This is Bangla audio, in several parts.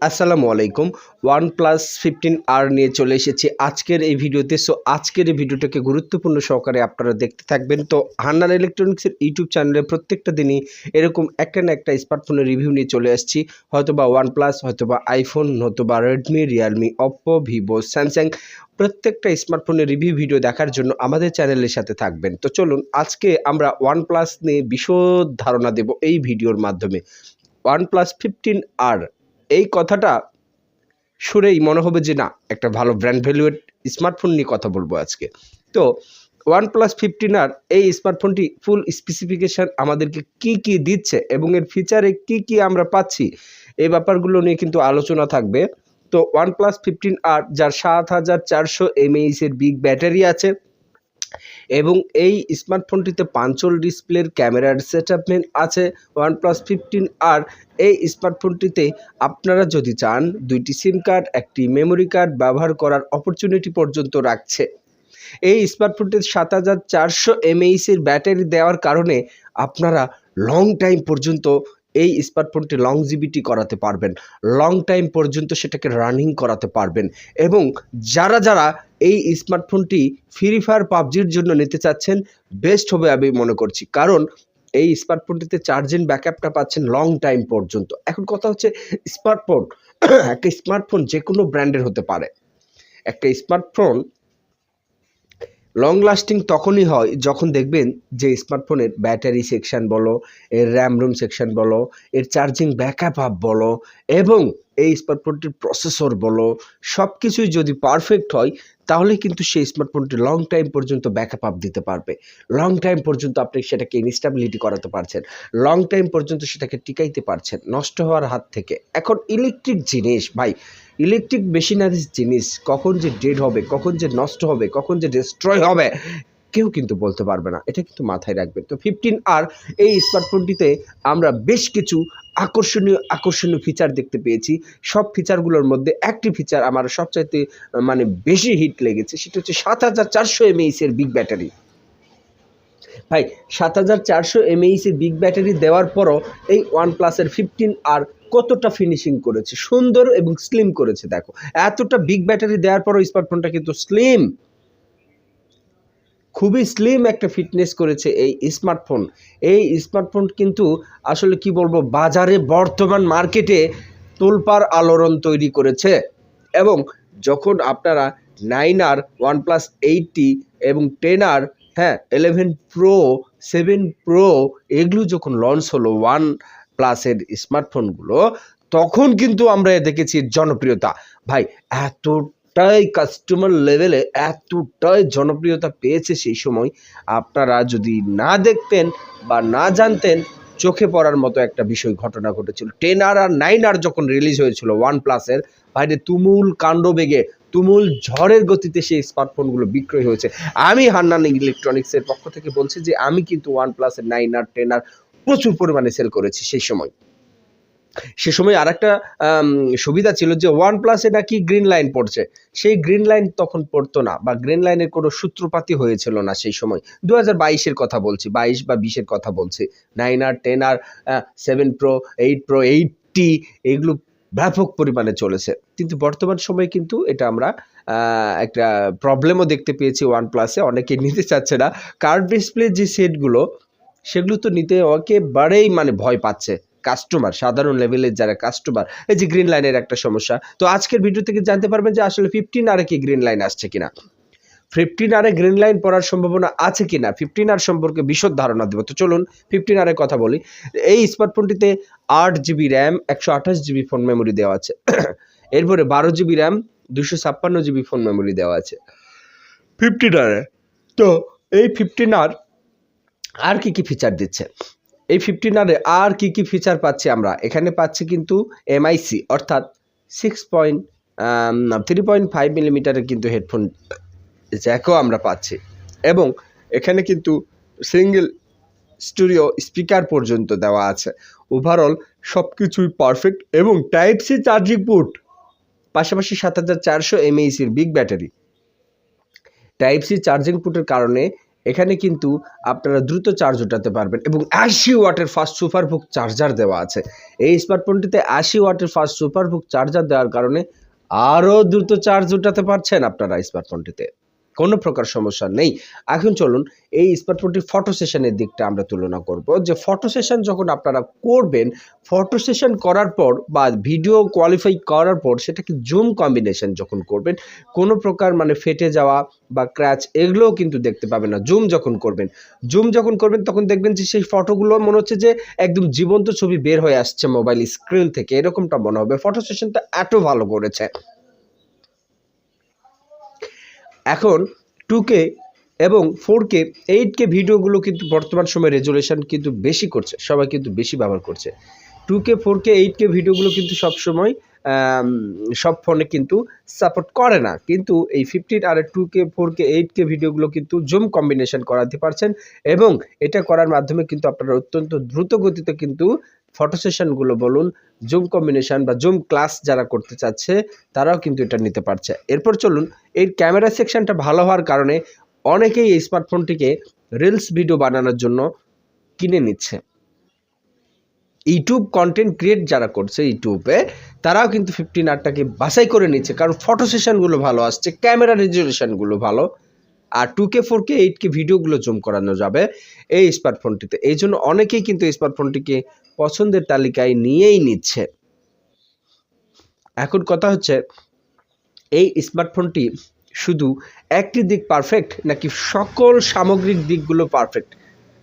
আসসালামু আলাইকুম। ওয়ান প্লাস ফিফটিন আর নিয়ে চলে এসেছি আজকের এই ভিডিওতে। সো আজকের এই ভিডিওটাকে গুরুত্বপূর্ণ সহকারে আপনারা দেখতে থাকবেন। তো, হান্নান ইলেকট্রনিক্সের ইউটিউব চ্যানেলে প্রত্যেকটা দিনই এরকম একটা না একটা স্মার্টফোনের রিভিউ নিয়ে চলে আসছি। হয়তো বা ওয়ান প্লাস হয়তো বা আইফোন হয়তো বা Redmi Realme Oppo Vivo Samsung প্রত্যেকটা স্মার্টফোনের রিভিউ ভিডিও দেখার জন্য আমাদের চ্যানেলের সাথে থাকবেন। তো, চলুন, আজকে আমরা ওয়ান প্লাস নিয়ে বিশদ ধারণা দেব এই ভিডিওর মাধ্যমে। ওয়ান প্লাস ফিফটিন আর এই কথাটা শুনেই মনে হবে যে না, একটা ভালো ব্র্যান্ড ভ্যালুয়ের স্মার্টফোন নিয়ে কথা বলব আজকে। তো ওয়ান প্লাস ফিফটিন আর এই স্মার্টফোনটি ফুল স্পেসিফিকেশান আমাদেরকে কি কি দিচ্ছে এবং এর ফিচারে কি কি আমরা পাচ্ছি, এই ব্যাপারগুলো নিয়ে কিন্তু আলোচনা থাকবে। তো ওয়ান প্লাস ফিফটিন আর যার সাত হাজার চারশো এমএইচের বিগ ব্যাটারি আছে এবং এই স্মার্টফোনটিতে পাঞ্চল ডিসপ্লের ক্যামেরার সেটআপমেন্ট আছে ওয়ান প্লাস ফিফটিন আর এই স্মার্টফোনটিতে আপনারা যদি চান, দুইটি সিম কার্ড একটি মেমোরি কার্ড ব্যবহার করার অপরচুনিটি পর্যন্ত রাখছে। এই স্মার্টফোনটির সাত হাজার চারশো এমএইচের ব্যাটারি দেওয়ার কারণে আপনারা লং টাইম পর্যন্ত এই স্মার্টফোনটি লংজিবিটি করাতে পারবেন। লং টাইম পর্যন্ত সেটাকে রানিং করাতে পারবেন। এবং যারা যারা এই স্মার্টফোনটি ফ্রি ফায়ার পাবজির জন্য নিতে চাচ্ছেন বেস্ট হবে আমি মনে করছি। কারণ এই স্মার্টফোনটিতে চার্জিং ব্যাকআপটা পাচ্ছেন লং টাইম পর্যন্ত। এখন কথা হচ্ছে স্মার্টফোন একটা স্মার্টফোন যে কোনো ব্র্যান্ডের হতে পারে। একটা স্মার্টফোন লং লাস্টিং তখনই হয় যখন দেখবেন যে স্মার্টফোনের ব্যাটারি সেকশন বলো, এর র্যাম রুম সেকশন বলো, এর চার্জিং ব্যাকআপ আপ বলো, এবং এই স্মার্টফোনটির প্রসেসর বলো সব কিছুই যদি পারফেক্ট হয়, তাহলে কিন্তু সেই স্মার্টফোনটি লং টাইম পর্যন্ত ব্যাকআপ আপ দিতে পারবে। লং টাইম পর্যন্ত আপনি সেটাকে ইনস্টাবিলিটি করাতে পারছেন। লং টাইম পর্যন্ত সেটাকে টিকাইতে পারছেন, নষ্ট হওয়ার হাত থেকে। এখন ইলেকট্রিক জিনিস, ভাই ইলেকট্রিক মেশিনারিজ জিনিস কখন যে ডেড হবে, কখন যে নষ্ট হবে, কখন যে ডিস্ট্রয় হবে, কেউ কিন্তু বলতে পারবে না। এটা কিন্তু মাথায় রাখবেন। তো ফিফটিন আর এই স্মার্টফোনটিতে আমরা বেশ কিছু আকর্ষণীয় আকর্ষণীয় ফিচার দেখতে পেয়েছি। সব ফিচারগুলোর মধ্যে একটি ফিচার আমার সবচাইতে মানে বেশি হিট লেগেছে, সেটা হচ্ছে সাত হাজার চারশো এমএইচের বিগ ব্যাটারি ভাই, সাত হাজার চারশো এমএইচের বিগ ব্যাটারি দেওয়ার পরও এই ওয়ান প্লাসের ফিফটিন আর কতটা ফিনিশিং করেছে? সুন্দর এবং স্লিম করেছে, দেখো। এতটা বিগ ব্যাটারি দেওয়ার পরও স্মার্টফোনটা কিন্তু স্লিম খুবই স্লিম একটা ফিটনেস করেছে এই স্মার্টফোন এই স্মার্টফোন কিন্তু আসলে কি বলব, বাজারে বর্তমান মার্কেটে তোলপার আলোড়ন তৈরি করেছে এবং যখন আপনারা nine R one plus eight T এবং টেন আর হ্যাঁ এলেভেন প্রো সেভেন প্রো এগুলো যখন লঞ্চ হলো ওয়ান প্লাসের স্মার্টফোনগুলো তখন কিন্তু আমরা দেখেছি জনপ্রিয়তা। ভাই, এতটাই কাস্টমার লেভেলে এতটাই জনপ্রিয়তা পেয়েছে সেই সময়। আপনারা যদি না দেখতেন বা না জানতেন চোখে পড়ার মতো একটা বিষয়, ঘটনা ঘটেছিল। টেন আর আর নাইন আর যখন রিলিজ হয়েছিল ওয়ান প্লাসের বাইরে তুমুল কাণ্ড বেগে, তুমুল ঝড়ের গতিতে সেই স্মার্টফোনগুলো বিক্রয় হয়েছে। আমি হান্নান ইলেকট্রনিক্সের পক্ষ থেকে বলছি যে, আমি কিন্তু ওয়ান প্লাসের নাইন আর টেন আর প্রচুর পরিমাণে সেল করেছি সেই সময়। সে সময় আর একটা সুবিধা ছিল যে ওয়ান প্লাসে নাকি গ্রিন লাইন পড়ছে। সেই গ্রিন লাইন তখন পড়তো না বা গ্রিন লাইনের কোনো সূত্রপাতি হয়েছিল না সেই সময়। দু হাজার বাইশের কথা বলছি, বাইশ বা বিশের কথা বলছি। Nine R ten R seven pro eight pro eight T এগুলো ব্যাপক পরিমাণে চলেছে। কিন্তু বর্তমান সময়ে কিন্তু এটা আমরা একটা প্রবলেমও দেখতে পেয়েছি ওয়ান প্লাসে অনেকে নিতে চাচ্ছে না। কার্ড ডিসপ্লে যে সেটগুলো সেগুলো তো নিতে একেবারেই মানে ভয় পাচ্ছে। কাস্টমার সাধারণ লেভেলের যারা কাস্টমার এই যে গ্রিন লাইনের একটা সমস্যা। তো আজকের ভিডিও থেকে জানতে পারবেন যে আসলে ফিফটিন আরে কি গ্রিন লাইন আসছে কিনা। ফিফটিন আরে গ্রিন লাইন পড়ার সম্ভাবনা আছে কিনা? ফিফটিন আর সম্পর্কে বিশদ ধারণা দেবো। তো চলুন ফিফটিন আরে কথা বলি। এই স্মার্টফোনটিতে আট জিবি র্যাম একশো আঠাশ জিবি ফোন মেমোরি দেওয়া আছে। এরপরে বারো জিবি র্যাম দুশো ছাপ্পান্ন জিবি ফোন মেমোরি দেওয়া আছে। ফিফটিন আরে তো এই ফিফটিন আর আর কি কি ফিচার দিচ্ছে? এই ফিফটিন আরে আর কি কি ফিচার পাচ্ছি আমরা? এখানে পাচ্ছি কিন্তু এমআইসি অর্থাৎ six point three point five মিলিমিটারের কিন্তু হেডফোন জ্যাকও আমরা পাচ্ছি। এবং এখানে কিন্তু সিঙ্গেল স্টুডিও স্পিকার পর্যন্ত দেওয়া আছে। ওভারঅল সব কিছুই পারফেক্ট এবং টাইপ সি চার্জিং পোর্ট পাশাপাশি সাত হাজার চারশো এমএইসির big battery type C charging পোর্টের কারণে এখানে কিন্তু আপনারা দ্রুত চার্জ উঠাতে পারবেন এবং আশি ওয়াটের ফাস্ট সুপারবুক চার্জার দেওয়া আছে। এই স্মার্টফোনটিতে আশি ওয়াটের ফাস্ট সুপারবুক চার্জার দেওয়ার কারণে আরও দ্রুত চার্জ উঠাতে পারছেন আপনারা স্মার্টফোনটিতে কোনো প্রকার সমস্যা নেই। এখন চলুন এই স্মার্টফোনটির ফটো সেশনের দিকটা আমরা তুলনা করব। যে ফটো সেশন যখন আপনারা করবেন ফটো সেশন করার পর বা ভিডিও কোয়ালিফাই করার পর সেটাকে জুম কম্বিনেশন যখন করবেন, কোনো প্রকার মানে ফেটে যাওয়া বা ক্র্যাচ এগুলোও কিন্তু দেখতে পাবেন না। জুম যখন করবেন জুম যখন করবেন তখন দেখবেন যে সেই ফটোগুলো মনে হচ্ছে যে একদম জীবন্ত ছবি বের হয়ে আসছে মোবাইল স্ক্রিন থেকে। এরকমটা মনে হবে। ফটো সেশনটা এত ভালো করেছে। এখন টু কে এবং ফোর কে এইট কে ভিডিওগুলো কিন্তু বর্তমান সময়ে রেজুলেশন কিন্তু বেশি করছে, সবাই কিন্তু বেশি ব্যবহার করছে। Two K four K eight K ভিডিওগুলো কিন্তু সবসময় সব ফোনে কিন্তু সাপোর্ট করে না। কিন্তু এই fifteen R two K four K eight K ভিডিওগুলো কিন্তু জুম কম্বিনেশন করাতে পারছেন এবং এটা করার মাধ্যমে কিন্তু আপনারা অত্যন্ত দ্রুত গতিতে কিন্তু ফটো সেশনগুলো বলুন জুম কম্বিনেশন বা জুম ক্লাস যারা করতে চাচ্ছে, তারাও কিন্তু এটা নিতে পারছে। এরপর চলুন, এই ক্যামেরা সেকশনটা ভালো হওয়ার কারণে অনেকেই এই স্মার্টফোনটিকে রিলস ভিডিও বানানোর জন্য কিনে নিচ্ছে। ইউটিউব কন্টেন্ট ক্রিয়েট যারা করছে ইউটিউবে তারাও কিন্তু ফিফটিন আরটাকে বাছাই করে নিচ্ছে, কারণ ফটো সেশনগুলো ভালো আসছে ক্যামেরা রেজুলেশনগুলো ভালো। আর two K four K eight K ভিডিওগুলো জুম করানো যাবে এই স্মার্টফোনটিতে এই জন্য অনেকেই কিন্তু স্মার্টফোনটিকে পছন্দের তালিকায় নিয়েই নিচ্ছে। এখন কথা হচ্ছে, এই স্মার্টফোনটি শুধু একটি দিক পারফেক্ট নাকি সকল সামগ্রিক দিকগুলো পারফেক্ট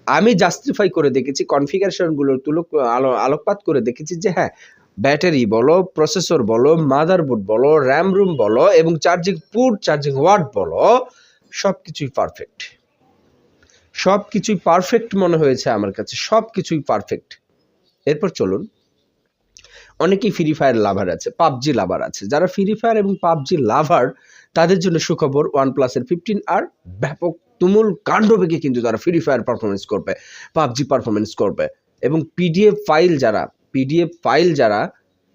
আমি জাস্টিফাই করে দেখেছি কনফিগারেশনগুলো তুলো, আলো, আলোকপাত করে দেখেছি যে হ্যাঁ ব্যাটারি বলো প্রসেসর বলো মাদারবোর্ড বলো র্যাম রুম বলো, এবং চার্জিং পুট চার্জিং ওয়াট বলো সব কিছুই পারফেক্ট সব কিছুই পারফেক্ট মনে হয়েছে আমার কাছে সব কিছুই পারফেক্ট এরপর চলুন, অনেকেই ফ্রি ফায়ার লাভার আছে, পাবজি লাভার আছে। যারা ফ্রি ফায়ার এবং পাবজি লাভার তাদের জন্য সুখবর ওয়ান প্লাসের ফিফটিন আর ব্যাপক তুমুল কাণ্ডবেগে কিন্তু তারা ফ্রি ফায়ার পারফরমেন্স করবে, পাবজি পারফরমেন্স করবে। এবং পিডিএফ ফাইল যারা পিডিএফ ফাইল যারা,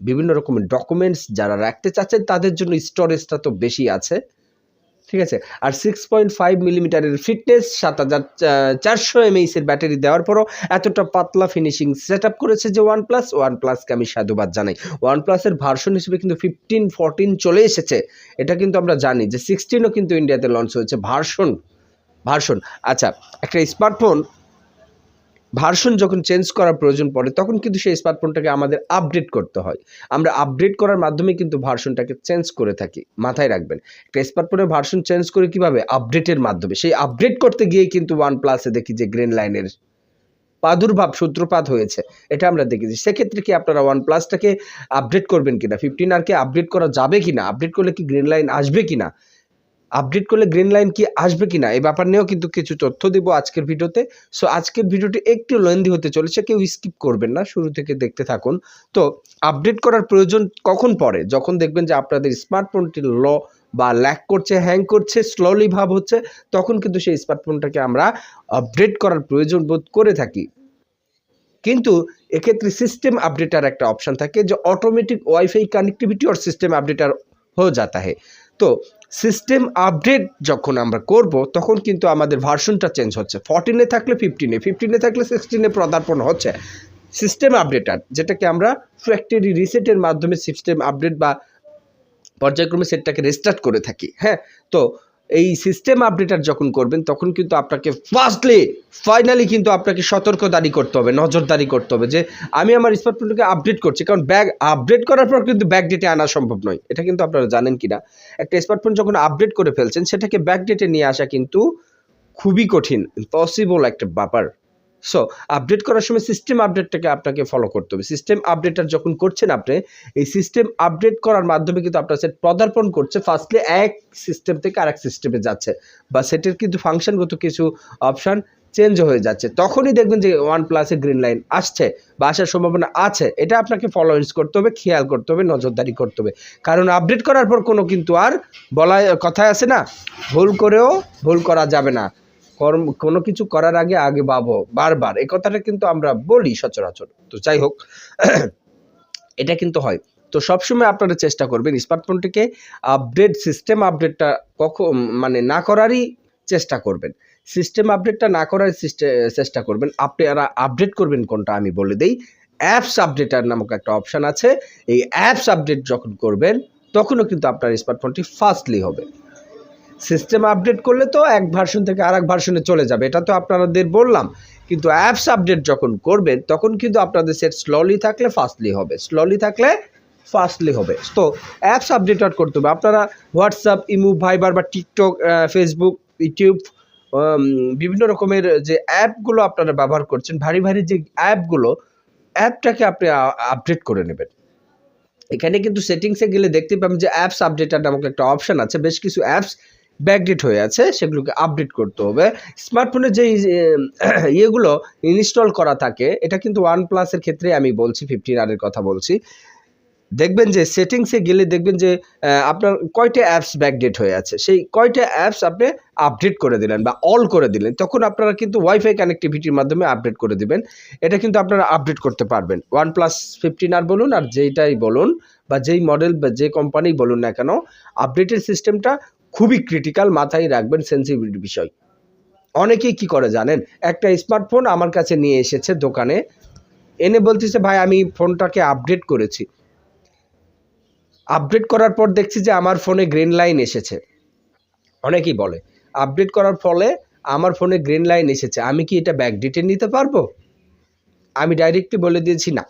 বিভিন্ন রকমের ডকুমেন্টস যারা রাখতে চাচ্ছেন, তাদের জন্য স্টোরেজটা তো বেশি আছে। ঠিক আছে? আর সিক্স পয়েন্ট ফাইভ মিলিমিটারের ফিটনেস সাত হাজার চারশো এমএইসের ব্যাটারি দেওয়ার পরও এতটা পাতলা ফিনিশিং সেট করেছে যে ওয়ান প্লাস ওয়ান প্লাসকে আমি সাধুবাদ জানাই। ওয়ান প্লাসের ভার্সন হিসেবে কিন্তু ফিফটিন ফোরটিন চলে এসেছে। এটা কিন্তু আমরা জানি যে সিক্সটিনও কিন্তু ইন্ডিয়াতে লঞ্চ হয়েছে। ভার্সন ভার্সন আচ্ছা একটা স্মার্টফোন ভার্সন যখন চেঞ্জ করার প্রয়োজন পড়ে, তখন কিন্তু সেই স্মার্টফোনটাকে আমাদের আপডেট করতে হয়। আমরা আপডেট করার মাধ্যমে কিন্তু ভার্সনটাকে চেঞ্জ করে থাকি, মাথায় রাখবেন। একটা স্মার্টফোনের ভার্সন চেঞ্জ করে কীভাবে? আপডেটের মাধ্যমে। সেই আপডেট করতে গিয়ে কিন্তু ওয়ান প্লাসে দেখি যে গ্রিন লাইনের প্রাদুর্ভাব সূত্রপাত হয়েছে। এটা আমরা দেখেছি। সেক্ষেত্রে কি আপনারা ওয়ান প্লাসটাকে আপডেট করবেন কিনা? ফিফটিন আরকে আপডেট করা যাবে কিনা? আপডেট করলে কি গ্রিন লাইন আসবে কিনা? আপডেট করলে গ্রিন লাইন কি আসবে কি না এই ব্যাপার নিয়েও কিন্তু কিছু তথ্য দিব আজকের ভিডিওতে। সো আজকের ভিডিওটি একটু লেন্দি হতে চলেছে, কেউ স্কিপ করবেন না, শুরু থেকে দেখতে থাকুন। তো আপডেট করার প্রয়োজন কখন পড়ে? যখন দেখবেন যে আপনাদের স্মার্টফোনটি ল বা ল্যাক করছে হ্যাং করছে স্লোলি ভাব হচ্ছে, তখন কিন্তু সেই স্মার্টফোনটাকে আমরা আপডেট করার প্রয়োজন বোধ করে থাকি। কিন্তু এক্ষেত্রে সিস্টেম আপডেটার একটা অপশন থাকে যে অটোমেটিক ওয়াইফাই কানেক্টিভিটি ওর সিস্টেম আপডেটার হয়ে যাতা है তো সিস্টেম আপডেট যখন আমরা করব, তখন কিন্তু আমাদের ভার্সনটা চেঞ্জ হচ্ছে। ফর্টিনে থাকলে ফিফটিনে ফিফটিনে থাকলে সিক্সটিনে পদার্পণ হচ্ছে। সিস্টেম আপডেটার যেটাকে আমরা ফ্যাক্টরি রিসেটের মাধ্যমে সিস্টেম আপডেট বা পর্যায়ক্রমে সেটটাকে রেস্টার্ট করে থাকি। হ্যাঁ তো এই সিস্টেম আপডেটার যখন করবেন, তখন কিন্তু আপনাকে ফার্স্টলি ফাইনালি কিন্তু আপনাকে সতর্কদারি করতে হবে, নজরদারি করতে হবে যে আমি আমার স্মার্টফোনটাকে আপডেট করছি। কারণ ব্যাগ আপডেট করার পর কিন্তু ব্যাক ডেটে আনা সম্ভব নয়। এটা কিন্তু আপনারা জানেন কি না একটা স্মার্টফোন যখন আপডেট করে ফেলছেন, সেটাকে ব্যাক ডেটে নিয়ে আসা কিন্তু খুবই কঠিন পসিবল একটা ব্যাপার। সো আপডেট করার সময় সিস্টেম আপডেটটাকে আপনাকে ফলো করতে হবে। সিস্টেম আপডেটটা যখন করছেন আপনি, এই সিস্টেম আপডেট করার মাধ্যমে কিন্তু আপনার সেট পদার্পণ করছে। ফার্স্টলি এক সিস্টেম থেকে আরেক সিস্টেমে যাচ্ছে। বা সেটের কিন্তু ফাংশনগত কিছু অপশান চেঞ্জ হয়ে যাচ্ছে। তখনই দেখবেন যে ওয়ান প্লাসে গ্রিন লাইন আসছে বা আসার সম্ভাবনা আছে। এটা আপনাকে ফলোইন্স করতে হবে, খেয়াল করতে হবে, নজরদারি করতে হবে। কারণ আপডেট করার পর কোনো কিন্তু আর বলা কথায় আছে না। ভুল করেও ভুল করা যাবে না। কর্ম, কোনো কিছু করার আগে আগে ভাবো, বারবার। এই কথাটা কিন্তু আমরা বলি সচরাচর। তো যাই হোক, এটা কিন্তু হয়। তো সবসময় আপনারা চেষ্টা করবেন স্মার্টফোনটিকে আপডেট, সিস্টেম আপডেটটা কখন মানে না করারই চেষ্টা করবেন। সিস্টেম আপডেটটা না করার চেষ্টা করবেন। আপনারা আপডেট করবেন কোনটা আমি বলে দেই। অ্যাপস আপডেটার নামক একটা অপশান আছে। এই অ্যাপস আপডেট যখন করবেন, তখনও কিন্তু আপনার স্মার্টফোনটি ফাস্টলি হবে। সিস্টেম আপডেট করলে তো এক ভার্সন থেকে আর এক ভার্সনে চলে যাবে, এটা তো আপনাদের বললাম। কিন্তু অ্যাপস আপডেট যখন করবেন, তখন কিন্তু আপনাদের সেট স্লোলি থাকলে ফাস্টলি হবে। স্লোলি থাকলে ফাস্টলি হবে। তো অ্যাপস আপডেট করতে হবে। আপনারা হোয়াটসঅ্যাপ ইমু ভাইবার বা টিকটক ফেসবুক ইউটিউব বিভিন্ন রকমের যে অ্যাপগুলো আপনারা ব্যবহার করছেন, ভারী ভারী যে অ্যাপগুলো অ্যাপটাকে আপনি আপডেট করে নেবেন। এখানে কিন্তু সেটিংসে গেলে দেখতে পাবেন যে অ্যাপস আপডেটার নামক একটা অপশান আছে। বেশ কিছু অ্যাপস ব্যাকডেট হয়ে আছে, সেগুলোকে আপডেট করতে হবে। স্মার্টফোনে যে ইয়েগুলো ইনস্টল করা থাকে, এটা কিন্তু ওয়ান প্লাসের ক্ষেত্রে আমি বলছি ফিফটিন আরের কথা বলছি। দেখবেন যে সেটিংসে গেলে দেখবেন যে আপনার কয়টা অ্যাপস ব্যাকডেট হয়ে আছে, সেই কয়টা অ্যাপস আপনি আপডেট করে দিলেন বা অল করে দিলেন, তখন আপনারা কিন্তু ওয়াইফাই কানেক্টিভিটির মাধ্যমে আপডেট করে দিবেন। এটা কিন্তু আপনারা আপডেট করতে পারবেন। ওয়ান প্লাস ফিফটিন আর বলুন, আর যেইটাই বলুন, বা যেই মডেল বা যে কোম্পানি বলুন না কেন আপডেটের সিস্টেমটা খুবই ক্রিটিক্যাল মাথায় রাখবেন সেন্সিটিভিটি বিষয়। অনেকেই কি করে জানেন? একটা স্মার্টফোন আমার কাছে নিয়ে এসেছে দোকানে। এনে বলতেছে, ভাই, আমি ফোনটাকে আপডেট করেছি। আপডেট করার পর দেখছি যে আমার ফোনে গ্রিন লাইন এসেছে। অনেকেই বলে আপডেট করার ফলে আমার ফোনে গ্রিন লাইন এসেছে। আমি কি এটা ব্যাক ব্যাকডেটে নিতে পারব? আমি ডাইরেক্টলি বলে দিয়েছি, না।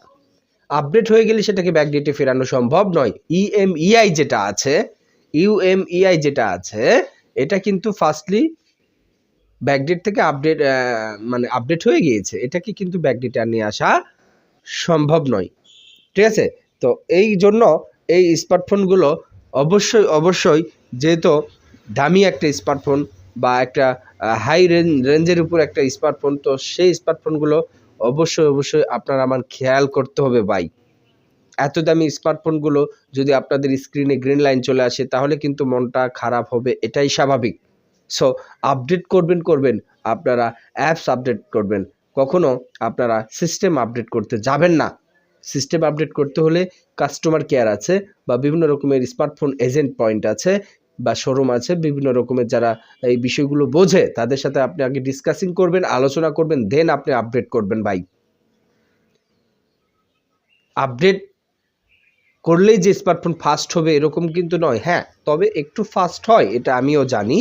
আপডেট হয়ে গেলে সেটাকে ব্যাকডেটে ফেরানো সম্ভব নয়। E ইএমইআই যেটা আছে ইউএমইআই যেটা আছে, এটা কিন্তু ফার্স্টলি ব্যাকডেট থেকে আপডেট মানে আপডেট হয়ে গিয়েছে। এটাকে কিন্তু ব্যাকডেটে আর নিয়ে আসা সম্ভব নয়। ঠিক আছে? তো এই জন্য এই স্মার্টফোনগুলো অবশ্যই অবশ্যই যেহেতু দামি একটা স্মার্টফোন বা একটা হাই রেঞ্জ রেঞ্জের উপর একটা স্মার্টফোন তো সেই স্মার্টফোনগুলো অবশ্যই অবশ্যই আপনার আমার খেয়াল করতে হবে ভাই। এত দামি স্মার্টফোনগুলো যদি আপনাদের স্ক্রিনে গ্রিন লাইন চলে আসে, তাহলে কিন্তু মনটা খারাপ হবে, এটাই স্বাভাবিক। সো আপডেট করবেন করবেন, আপনারা অ্যাপস আপডেট করবেন। কখনো আপনারা সিস্টেম আপডেট করতে যাবেন না। সিস্টেম আপডেট করতে হলে কাস্টমার কেয়ার আছে বা বিভিন্ন রকমের স্মার্টফোন এজেন্ট পয়েন্ট আছে বা শোরুম আছে, বিভিন্ন রকমের যারা এই বিষয়গুলো বোঝে, তাদের সাথে আপনি আগে ডিসকাসিং করবেন, আলোচনা করবেন দেন আপনি আপডেট করবেন ভাই। আপডেট করলেই যে স্মার্টফোন ফাস্ট হবে এরকম কিন্তু নয়। হ্যাঁ তবে একটু ফাস্ট হয়, এটা আমিও জানি।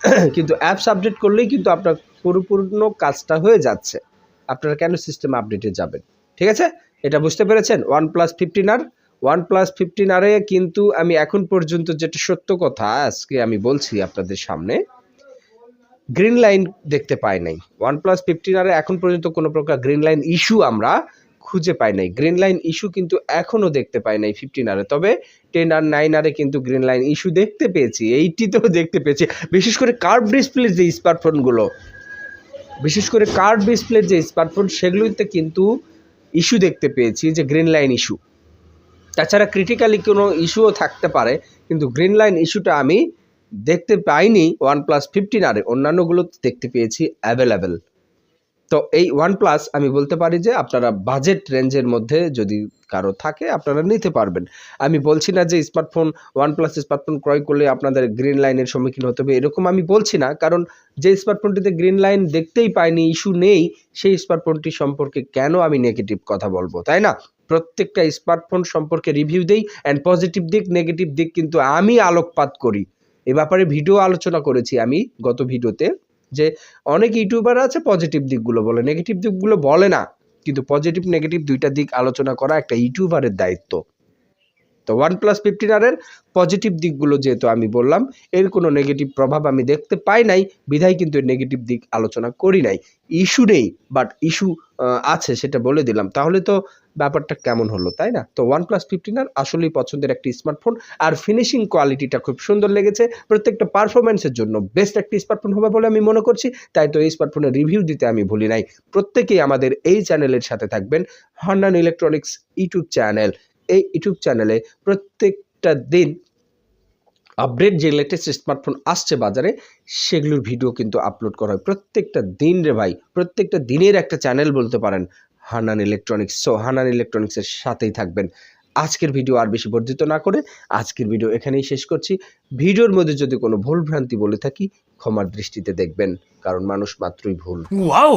কিন্তু অ্যাপস আপডেট করলেই কিন্তু আপনার পরিপূর্ণ কাজটা হয়ে যাচ্ছে। আপনারা কেন সিস্টেম আপডেটে যাবেন? ঠিক আছে? এটা বুঝতে পেরেছেন? One plus fifteen R one plus fifteen আরে কিন্তু আমি এখন পর্যন্ত যেটা সত্য কথা, আজকে আমি বলছি আপনাদের সামনে গ্রিন লাইন দেখতে পাই নাই। ওয়ান প্লাস ফিফটিন আরে এখন পর্যন্ত কোনো প্রকার গ্রিন লাইন ইস্যু আমরা খুঁজে পাই নাই। গ্রিন লাইন ইস্যু কিন্তু এখনও দেখতে পাই নাই ফিফটিন আরে। তবে টেন আর নাইন আরে কিন্তু গ্রিন লাইন ইস্যু দেখতে পেয়েছি এইটিতেও দেখতে পেয়েছি। বিশেষ করে কার্ভ ডিসপ্লে যে স্মার্টফোনগুলো বিশেষ করে কার্ভ ডিসপ্লের যে স্মার্টফোন সেগুলোতে কিন্তু ইস্যু দেখতে পেয়েছি যে গ্রিন লাইন ইস্যু তাছাড়া ক্রিটিক্যালি কোনো ইস্যুও থাকতে পারে, কিন্তু গ্রিন লাইন ইস্যুটা আমি দেখতে পাইনি ওয়ান প্লাস ফিফটিন আরে। অন্যান্যগুলো দেখতে পেয়েছি অ্যাভেলেবেল তো এই ওয়ান প্লাস আমি বলতে পারি যে আপনারা বাজেট রেঞ্জের মধ্যে যদি কারও থাকে আপনারা নিতে পারবেন। আমি বলছি না যে স্মার্টফোন ওয়ান প্লাস স্মার্টফোন ক্রয় করলে আপনাদের গ্রিন লাইনের সম্মুখীন হতে হবে, এরকম আমি বলছি না। কারণ যে স্মার্টফোনটিতে গ্রিন লাইন দেখতেই পাইনি ইস্যু নেই, সেই স্মার্টফোনটি সম্পর্কে কেন আমি নেগেটিভ কথা বলব, তাই না? প্রত্যেকটা স্মার্টফোন সম্পর্কে রিভিউ দেই অ্যান্ড পজিটিভ দিক নেগেটিভ দিক কিন্তু আমি আলোকপাত করি। এ ব্যাপারে ভিডিও আলোচনা করেছি আমি গত ভিডিওতে যে অনেক ইউটিউবার আছে পজিটিভ দিকগুলো বলে নেগেটিভ দিকগুলো বলে না, কিন্তু পজিটিভ নেগেটিভ দুইটা দিক আলোচনা করা একটা ইউটিউবারের দায়িত্ব। তো ওয়ান প্লাস ফিফটিন আরের পজিটিভ দিকগুলো যেহেতু আমি বললাম, এর কোনো নেগেটিভ প্রভাব আমি দেখতে পাই নাই, বিধায় কিন্তু এর নেগেটিভ দিক আলোচনা করি নাই। ইস্যু নেই বাট ইস্যু আছে, সেটা বলে দিলাম। তাহলে তো ব্যাপারটা কেমন হলো, তাই না? তো ওয়ান প্লাস ফিফটিন আর আসলেই পছন্দের একটি স্মার্টফোন আর ফিনিশিং কোয়ালিটিটা খুব সুন্দর লেগেছে। প্রত্যেকটা পারফরমেন্সের জন্য বেস্ট একটি স্মার্টফোন হবে বলে আমি মনে করছি, তাই তো এই স্মার্টফোনের রিভিউ দিতে আমি ভুলি নাই। প্রত্যেকেই আমাদের এই চ্যানেলের সাথে থাকবেন হন্ডান ইলেকট্রনিক্স ইউটিউব চ্যানেল এই ইউটিউব চ্যানেলে প্রত্যেকটা দিন আপডেট যে লেটেস্ট স্মার্টফোন আসছে বাজারে, সেগুলোর ভিডিও কিন্তু আপলোড করা হয়। প্রত্যেকটা দিন রে ভাই, প্রত্যেকটা দিনের একটা চ্যানেল বলতে পারেন হানান ইলেকট্রনিক্স সো হানান ইলেকট্রনিক্সের সাথেই থাকবেন। আজকের ভিডিও আর বেশি বর্ধিত না করে আজকের ভিডিও এখানেই শেষ করছি। ভিডিওর মধ্যে যদি কোনো ভুল ভ্রান্তি বলে থাকি, ক্ষমার দৃষ্টিতে দেখবেন, কারণ মানুষ মাত্রই ভুল। Wow!